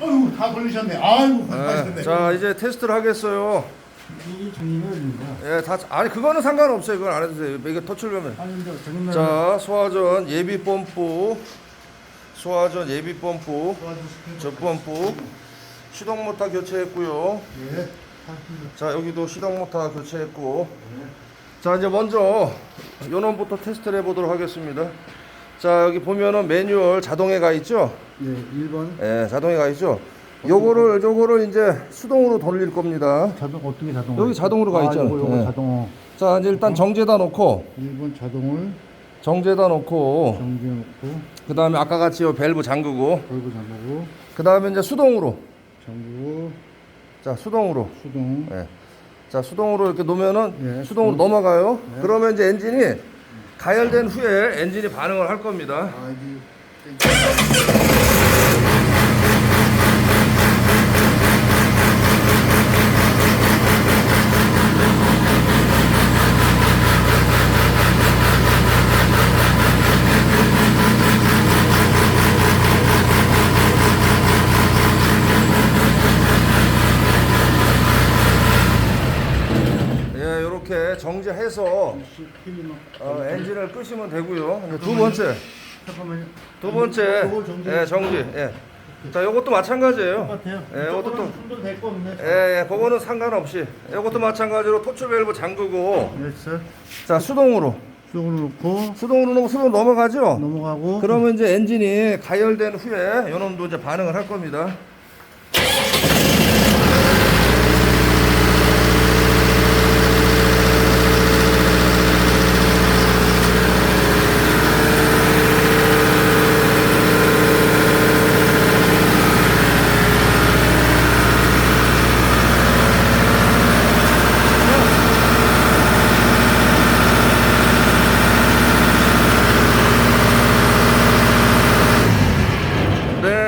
아이고 다 걸리셨네. 예, 고생하셨네. 자 이제 테스트를 하겠어요. 이 어딘가? 예, 다 아니 그거는 상관없어요. 그건 안 해도 돼요. 이거 토출되면. 아니 근데 자 소화전 예비 펌프, 소화전 예비 펌프, 저 펌프 시동 모터 교체했고요. 예. 자 여기도 시동 모터 교체했고. 자 이제 먼저 요놈부터 테스트를 해보도록 하겠습니다. 자 여기 보면은 매뉴얼 자동에 가 있죠. 네 1번 예, 자동에 가 있죠. 요거를 요거를 이제 수동으로 돌릴 겁니다. 자동 어떻게 자동? 여기 자동으로 가 있잖아. 요거, 요거 예. 자동. 자 이제 일단 정지에다 놓고 1번 자동을 정지에다 놓고 정지해 놓고 그 다음에 아까 같이 요 밸브 잠그고 걸고 잠그고 그 다음에 이제 수동으로 잠그고 자 수동으로 수동. 예. 자 수동으로 이렇게 놓으면은 예, 수동으로 수동. 넘어가요. 그러면 이제 엔진이 가열된 후에 엔진이 반응을 할 겁니다. 아 이게 예, 이렇게 정지해서. 어, 엔진을 끄시면 되고요. 이제 두 번째, 잠깐만요. 두 번째, 요거 정지. 예, 정지. 예. 자, 요것도 마찬가지예요. 똑같아요. 예, 이것도 또, 손도 될거 없네. 예, 예, 그거는 상관없이. 이것도 마찬가지로 토출 밸브 잠그고, 됐어. 자, 수동으로. 수동으로 놓고 수동으로 넣으면 수동 넘어가죠? 넘어가고. 그러면 이제 엔진이 가열된 후에 요놈도 이제 반응을 할 겁니다.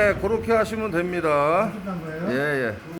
네, 그렇게 하시면 됩니다. 끝난 거예요? 예, 예.